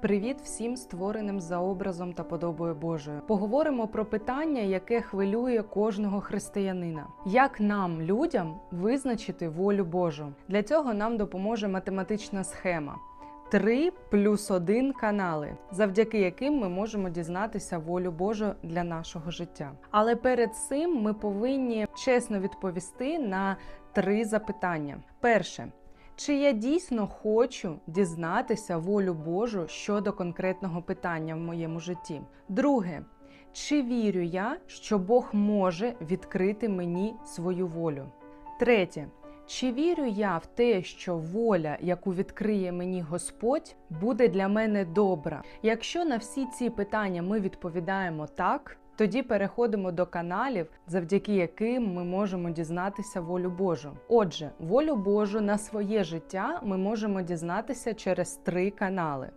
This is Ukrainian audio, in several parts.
Привіт всім створеним за образом та подобою Божою. Поговоримо про питання, яке хвилює кожного християнина. Як нам, людям, визначити волю Божу? Для цього нам допоможе математична схема. 3 плюс 1 канали, завдяки яким ми можемо дізнатися волю Божу для нашого життя. Але перед цим ми повинні чесно відповісти на три запитання. Перше. Чи я дійсно хочу дізнатися волю Божу щодо конкретного питання в моєму житті? Друге, чи вірю я, що Бог може відкрити мені свою волю? Третє, чи вірю я в те, що воля, яку відкриє мені Господь, буде для мене добра? Якщо на всі ці питання ми відповідаємо так, тоді переходимо до каналів, завдяки яким ми можемо дізнатися волю Божу. Отже, волю Божу на своє життя ми можемо дізнатися через три канали.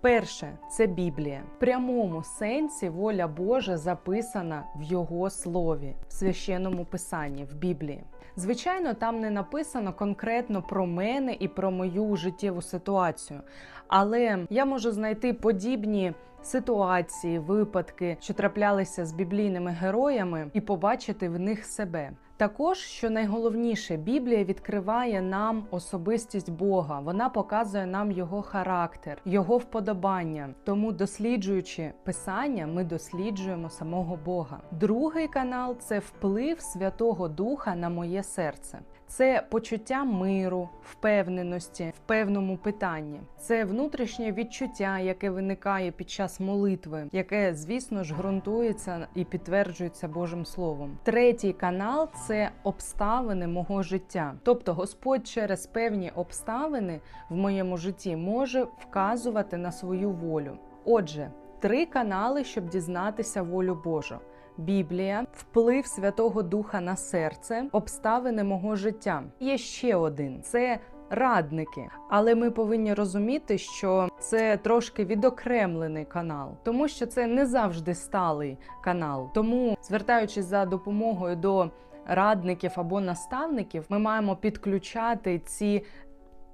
Перше це Біблія. В прямому сенсі воля Божа записана в Його слові, в священному писанні, в Біблії. Звичайно, там не написано конкретно про мене і про мою життєву ситуацію, але я можу знайти подібні ситуації, випадки, що траплялися з біблійними героями, і побачити в них себе. Також, що найголовніше, Біблія відкриває нам особистість Бога. Вона показує нам його характер, його вподобання. Тому, досліджуючи писання, ми досліджуємо самого Бога. Другий канал це вплив Святого Духа на моє серце. Це почуття миру, впевненості в певному питанні. Це внутрішнє відчуття, яке виникає під час молитви, яке, звісно ж, ґрунтується і підтверджується Божим Словом. Третій канал це обставини мого життя. Тобто, Господь через певні обставини в моєму житті може вказувати на свою волю. Отже, три канали, щоб дізнатися волю Божу. Біблія, вплив Святого Духа на серце, обставини мого життя. Є ще один це радники. Але ми повинні розуміти, що це трошки відокремлений канал, тому що це не завжди сталий канал. Тому, звертаючись за допомогою до радників або наставників, ми маємо підключати ці.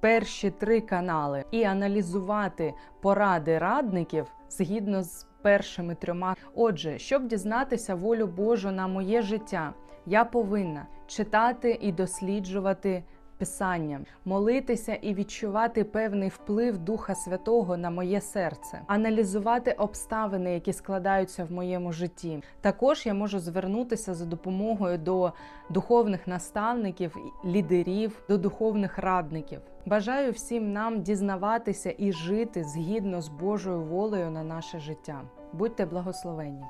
Перші три канали і аналізувати поради радників згідно з першими трьома. Отже, щоб дізнатися волю Божу на моє життя, я повинна читати і досліджувати писання, молитися і відчувати певний вплив Духа Святого на моє серце, аналізувати обставини, які складаються в моєму житті. Також я можу звернутися за допомогою до духовних наставників, лідерів, до духовних радників. Бажаю всім нам дізнаватися і жити згідно з Божою волею на наше життя. Будьте благословені!